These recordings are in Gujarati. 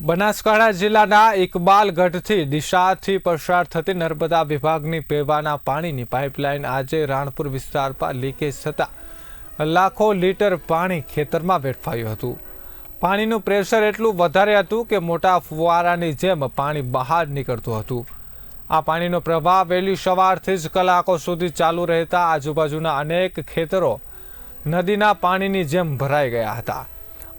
બનાસકાંઠા જિલ્લાના ઇકબાલગઢથી દિશાથી પસાર થતી નર્મદા વિભાગની પીવાના પાણીની પાઇપલાઇન આજે રાણપુર વિસ્તાર પર લીકેજ થતાં લાખો લીટર પાણી ખેતરમાં વેઠવાયું હતું. પાણીનું પ્રેશર એટલું વધારે હતું કે મોટા ફુવારાની જેમ પાણી બહાર નીકળતું હતું. આ પાણીનો પ્રવાહ વહેલી સવારથી જ કલાકો સુધી ચાલુ રહેતા આજુબાજુના અનેક ખેતરો નદીના પાણીની જેમ ભરાઈ ગયા હતા.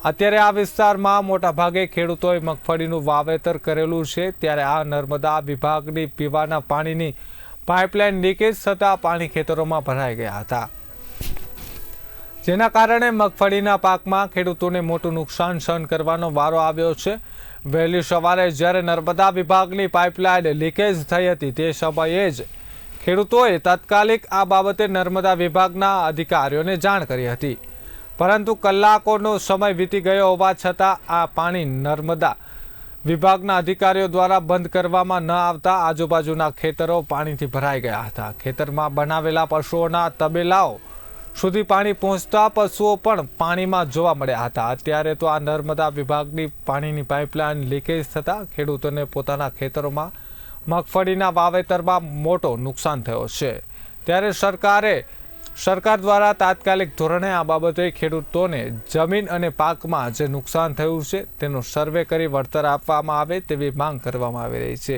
અત્યારે આ વિસ્તારમાં મોટાભાગે ખેડૂતોએ મગફળીનું વાવેતર કરેલું છે. ત્યારે આ નર્મદા વિભાગની પીવાના પાણીની પાઇપલાઇન લીકેજ થતાં પાણી ખેતરોમાં ભરાઈ ગયા હતા. જેના કારણે મગફળીના પાકમાં ખેડૂતોને મોટું નુકસાન સહન કરવાનો વારો આવ્યો છે. વહેલી સવારે જ્યારે નર્મદા વિભાગની પાઇપલાઇન લીકેજ થઈ હતી તે સમયે જ ખેડૂતોએ તાત્કાલિક આ બાબતે નર્મદા વિભાગના અધિકારીઓને જાણ કરી હતી. પરંતુ કલાકોનો સમય વીતી ગયો હોવા છતાં આ પાણી નર્મદા વિભાગના અધિકારીઓ દ્વારા બંધ કરવામાં ન આવતા આજુબાજુના ખેતરો પાણીથી ભરાઈ ગયા હતા. ખેતરમાં બનાવેલા પશુઓના તબેલાઓ સુધી પાણી પહોંચતા પશુઓ પણ પાણીમાં જોવા મળ્યા હતા. અત્યારે તો આ નર્મદા વિભાગની પાણીની પાઇપલાઇન લીકેજ થતાં ખેડૂતોને પોતાના ખેતરોમાં મગફળીના વાવેતરમાં મોટો નુકસાન થયો છે. ત્યારે સરકારે સરકાર દ્વારા તાત્કાલિક ધોરણે આ બાબતે ખેડૂતોને જમીન અને પાકમાં જે નુકસાન થયું છે, તેનો સર્વે કરી વળતર આપવામાં આવે તેવી માંગ કરવામાં આવી રહી છે.